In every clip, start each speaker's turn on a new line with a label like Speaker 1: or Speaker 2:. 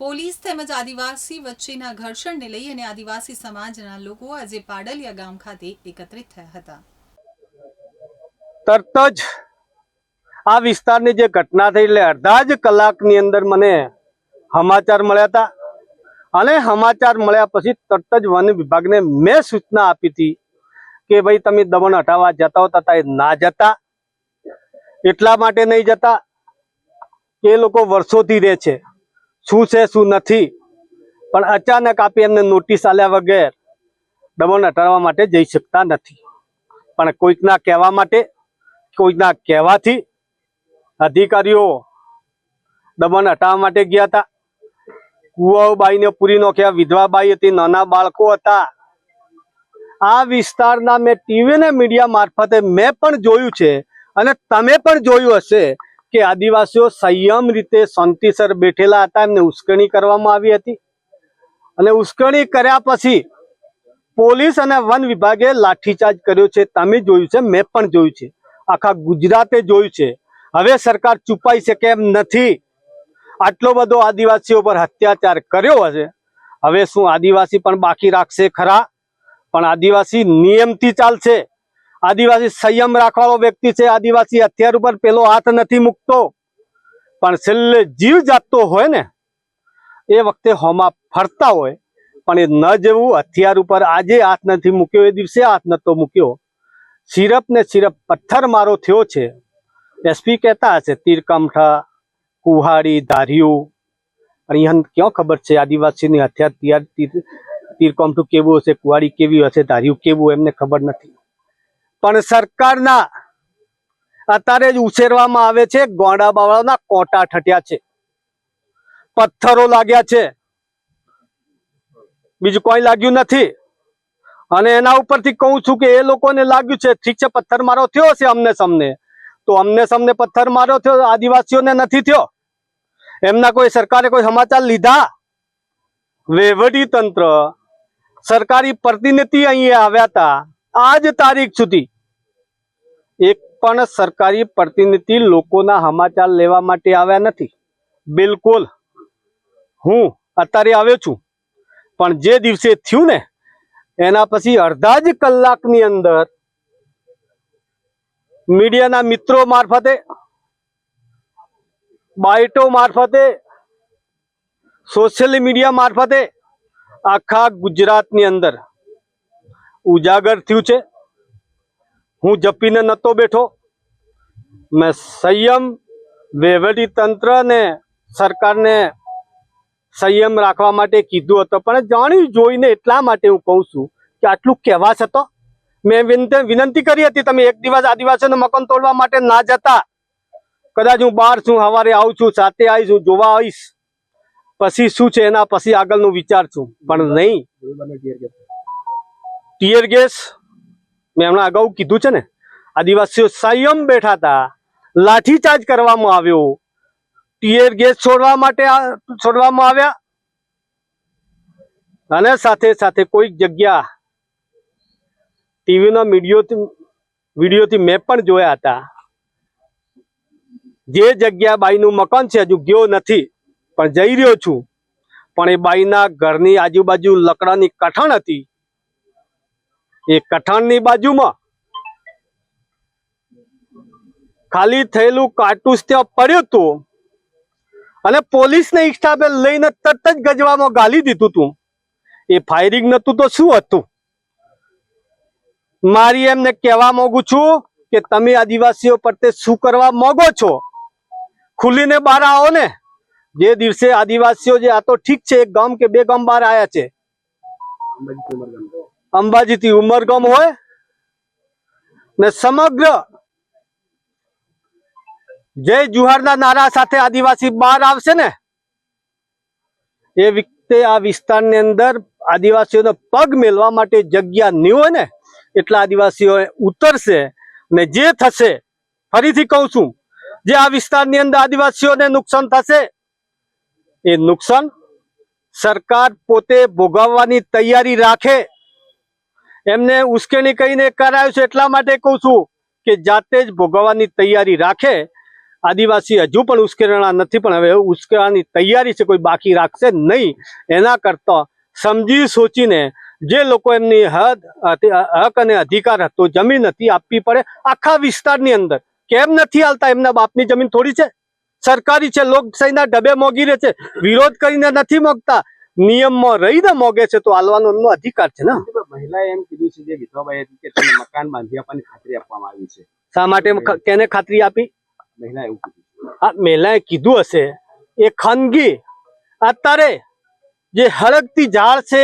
Speaker 1: Police તેમજ આદિવાસી વચ્ચેના ઘર્ષણને લઈ અને આદિવાસી સમાજના લોકો આજે પાડલિયા ગામ ખાતે એકત્રિત થયા હતા.
Speaker 2: તરત જ આ વિસ્તારની જે ઘટના થઈ એટલે અડધા જ કલાકની અંદર મને સમાચાર મળ્યા હતા. અને સમાચાર મળ્યા પછી તરત જ વન વિભાગને મેં સૂચના આપી હતી કે ભાઈ, તમે દમણ હટાવવા જતા હોતા તા ના જતા. એટલા માટે નહીં જતા. એ લોકો વર્ષોથી રહે છે. શું છે, શું નથી. પણ અચાનક આપી એમને નોટિસ આલ્યા વગર દમણ હટાવવા માટે જઈ શકતા નથી. પણ કોઈકના કહેવા માટે, કોઈકના કહેવાથી અધિકારીઓ દમણ હટાવવા માટે ગયા હતા. કુવાઓબાઈને પૂરી નોખ્યા. વિધવાબાઈ હતી, નાના બાળકો હતા. આ વિસ્તારના મેં ટીવી ને મીડિયા મારફતે મેં પણ જોયું છે અને તમે પણ જોયું હશે. કે આદિવાસીઓ સંયમ રીતે શાંતિસર બેઠેલા હતા એમને ઉશ્કેરણી કરવામાં આવી હતી. અને ઉશ્કેરણી કર્યા પછી પોલીસ અને વન વિભાગે લાઠીચાર્જ કર્યો છે. તમે જોયું છે, મેં પણ જોયું છે. આખા ગુજરાતે જોયું છે. હવે સરકાર ચૂપાઈ શકે એમ નથી. આટલો બધો આદિવાસીઓ પર અત્યાચાર કર્યો હશે. હવે શું આદિવાસી પણ બાકી રાખશે ખરા? પણ આદિવાસી નિયમથી ચાલશે. આદિવાસી સંયમ રાખવાળો વ્યક્તિ છે, આદિવાસી હથિયાર ઉપર પેલો હાથ નથી મૂકતો. પણ છેલ્લે જીવ જાતતો હોય ને, એ વખતે હોમાં ફરતા હોય, પણ એ ન જેવું હથિયાર ઉપર આજે હાથ નથી મૂક્યો, એ દિવસે હાથ નતો મૂક્યો. સિરપ ને સિરપ પથ્થર મારો થયો છે. એસપી કહેતા હશે, તીરકમઠા, કુહાડી, ધારિયું. અહીંયા ક્યાં ખબર છે, આદિવાસીની હથિયાર તીર, તીરકમઠું કેવું હશે, કુહાડી કેવી હશે, ધારિયું કેવું, એમને ખબર નથી. પણ સરકારના અત્યારે જ ઉછેરવામાં આવે છે, ગોંડા બાવળાના કોટા ઠટ્યા છે. પથ્થરો લાગ્યા છે. બીજું કોઈ લાગ્યું નથી. અને એના ઉપરથી કહું છું કે એ લોકોને લાગ્યું છે, ઠીક છે, પથ્થર મારો થયો છે અમને સમને. તો અમને સમને પથ્થર મારો થયો, આદિવાસીઓને નથી થયો. એમના કોઈ સરકારે કોઈ સમાચાર લીધા? વહીવટી તંત્ર. સરકારી પ્રતિનિધિ અહીંયા આવ્યા હતા. આજ તારીખ સુધી એક પણ સરકારી પ્રતિનિધિ લોકોના સમાચાર લેવા માટે આવ્યા નથી. બિલકુલ. હું અત્યારે આવ્યો છું. પણ જે દિવસે થયું ને, એના પછી અડધા જ કલાકની અંદર મીડિયાના મિત્રો મારફતે બાઇટો મારફતે, સોશિયલ મીડિયા મારફતે આખા ગુજરાતની અંદર ઉજાગર થયું છે. હું જપીને નતો બેઠો. મેં સંયમ વહીવટી તંત્ર ને સરકારને સંયમ રાખવા માટે કીધું હતું. પણ જાણી જોઈને એટલા માટે હું કહું છું કે આટલું કહેવા છતો મેં વિનંતી કરી હતી, તમે એક દિવસ આદિવાસીનું મકાન તોડવા માટે ના જતા. કદાચ હું બહાર છું સવારે આવું છું, સાથે આવીશ, હું જોવા આવીશ. પછી શું છે એના પછી આગળનું વિચાર છું. પણ નહીં. ટીયર ગેસ મેં હમણાં અગાઉ કીધું છે ને, આદિવાસીઓ સંયમ બેઠા હતા લાઠીચાર્જ કરવામાં આવ્યો. ટીયર ગેસ છોડવા માટે છોડવામાં આવ્યા. અને સાથે સાથે કોઈક જગ્યા ટીવીનો મીડિયોથી, વિડીયોથી મેં પણ જોયા હતા. જે જગ્યા બાઈનું મકાન છે, હજુ ગયો નથી, પણ જઈ રહ્યો છું. પણ એ બાઈના ઘરની આજુબાજુ લકડાની કઠણ હતી. એ કઠણની બાજુમાં ખાલી થયેલું કાટૂસ ત્યાં પડ્યું હતું અને પોલીસને સ્ટાફે લઈને તરત જ ગજવામાં ગાલી દીધું હતું. એ ફાયરિંગ નતું તો શું હતું? મારી એમને કહેવા માંગુ છું કે તમે આદિવાસીઓ પ્રત્યે શું કરવા માંગો છો? ખુલીને બહાર આવો ને. જે દિવસે આદિવાસીઓ જે આ તો ઠીક છે, એક ગામ કે બે ગામ બહાર આવ્યા છે. અંબાજી થી ઉમરગામ હોય ને સમગ્ર જય જુહારના નારા સાથે આદિવાસી બહાર આવશે ને, એ વખતે આ વિસ્તારની અંદર આદિવાસીઓનો પગ મેળવા માટે જગ્યા નહીં હોય ને, એટલા આદિવાસીઓ ઉતરશે ને જે થશે, ફરીથી કહું છું, જે આ વિસ્તારની અંદર આદિવાસીઓને નુકસાન થશે, એ નુકસાન સરકાર પોતે ભોગવવાની તૈયારી રાખે એમને ઉશ્કેરણી કહીને કરાયું છે એટલા માટે કહું છું કે જાતે જ ભોગવવાની તૈયારી રાખે. આદિવાસી હજુ પણ ઉશ્કેરણા નથી, પણ હવે ઉશ્કેરવાની તૈયારી છે, કોઈ બાકી રાખશે નહીં. એના કરતા સમજી સોચીને જે લોકો એમની હદ હક અને અધિકાર હતો, જમીન હતી, આપવી પડે, આખા વિસ્તારની અંદર કેમ નથી હાલતા? એમના બાપની જમીન થોડી છે? સરકારી છે, લોકશાહીના ડબે મોગી રહે છે. વિરોધ કરીને નથી મોગતા નિયમમાં રહીને મોગે છે તો હાલવાનો એમનો અધિકાર છે ને?
Speaker 3: મહિલાએ એમ કીધું છે જે વિધવાબાઈ હતી કે તમને મકાન બાંધી આપવાની ખાતરી આપવામાં આવી છે.
Speaker 2: શા માટે કેને ખાતરી આપી?
Speaker 3: મહિલા એવું કીધું
Speaker 2: આ મહિલાએ કીધું હશે. એ ખાનગી અત્યારે જે હળગતી ઝાડ છે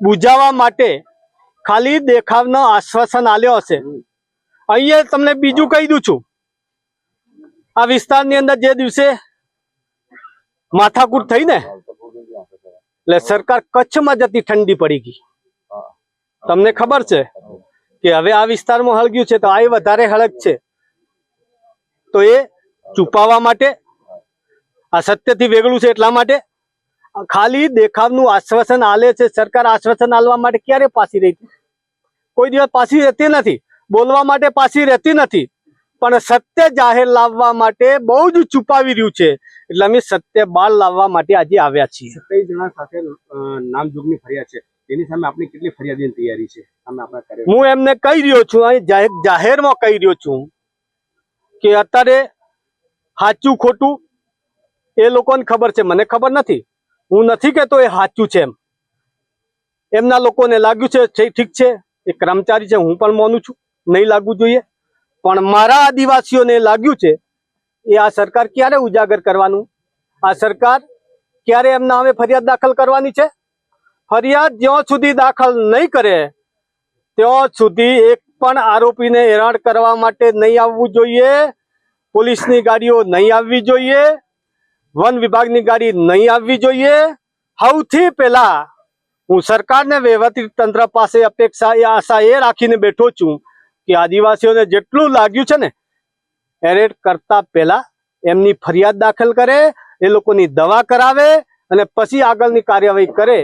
Speaker 2: બુજાવવા માટે ખાલી દેખાવનો આશ્વાસન આલ્યો હશે. અહીંયા તમને બીજું કહી દઉં છું. આ વિસ્તારની અંદર જે દિવસે માથાકૂટ થઈ ને એટલે સરકાર કચ્છમાં જતી ઠંડી પડી ગઈ. તમને ખબર છે કે હવે આ વિસ્તારમાં હળગ્યું છે તો આ વધારે હળગ છે. તો એ છુપાવવા માટે આ સત્યથી વેગળું છે એટલા માટે ખાલી દેખાવનું આશ્વાસન આલે છે સરકાર આશ્વાસન આલવા માટે ક્યારે પાછી રહી? કોઈ દિવસ પાછી રહેતી નથી. બોલવા માટે પાછી રહેતી નથી. પણ સત્ય જાહેર લાવવા માટે બહુ જ છુપાવી રહ્યું છે. એટલે અમે સત્ય બહાર લાવવા માટે આજે આવ્યા છીએ.
Speaker 3: સત્યાવીસ જણા સાથે નામજોગની ફરિયાદ છે. તેની સામે આપણી કેટલી ફરિયાદની તૈયારી છે?
Speaker 2: હું એમને કહી રહ્યો છું અહીં જાહેર- જાહેરમાં કહી રહ્યો છું કે અત્યારે સાચું ખોટું એ લોકોને ખબર છે. મને ખબર નથી. હું નથી કહેતો એ સાચું છે એમ. એમના લોકોને લાગ્યું છે ઠીક છે એ કર્મચારી છે હું પણ માનું છું. નહીં લાગવું જોઈએ. પણ મારા આદિવાસીઓને લાગ્યું છે, એ આ સરકાર ક્યારે ઉજાગર કરવાનું? આ સરકાર ક્યારે એમના હવે ફરિયાદ દાખલ કરવાની છે? ફરિયાદ જ્યાં સુધી દાખલ નહીં કરે, ત્યાં સુધી એક પણ આરોપીને હેરાન કરવા માટે નહીં આવવું જોઈએ, પોલીસની ગાડીઓ નહીં આવવી જોઈએ, વન વિભાગની ગાડી નહીં આવવી જોઈએ. સૌથી પહેલા હું સરકારને વહીવટી તંત્ર પાસે અપેક્ષા એ આશા એ રાખીને બેઠો છું કે આદિવાસીઓને જેટલું લાગ્યું છે ને એરેડ કરતા પહેલા એમની ફરિયાદ દાખલ કરે એ લોકોની દવા કરાવે અને પછી આગળની કાર્યવાહી કરે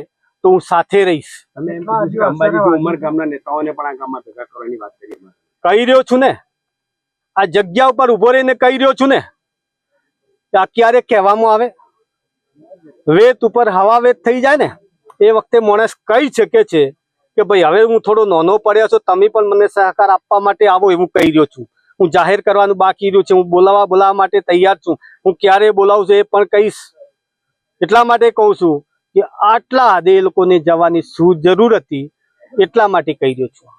Speaker 2: તો હું સાથે રહીશ.
Speaker 3: તમે એમ કીધું છે કે અંબાજીથી ઉમર ગામના નેતાઓને પણ આ ગામમાં ભેગા કરવાની વાત કરી
Speaker 2: કહી રહ્યો છું ને આ જગ્યા ઉપર ઊભો રહીને કહી રહ્યો છું ને આ ક્યારે કહેવામાં આવે? વેત ઉપર હવા વેત થઈ જાય ને એ વખતે માણસ કઈ શકે છે? કે ભાઈ, હવે હું થોડો નાનો પડ્યો છું, તમે પણ મને સહકાર આપવા માટે આવો એવું કહી રહ્યો છું. હું જાહેર કરવાનું બાકી રહ્યું છે, હું બોલાવવા બોલાવવા માટે તૈયાર છું. હું ક્યારે બોલાવું છું એ પણ કહીશ. એટલા માટે કહું છું કે આટલા આદે એ લોકોને જવાની શું જરૂર હતી, એટલા માટે કહી રહ્યો છું.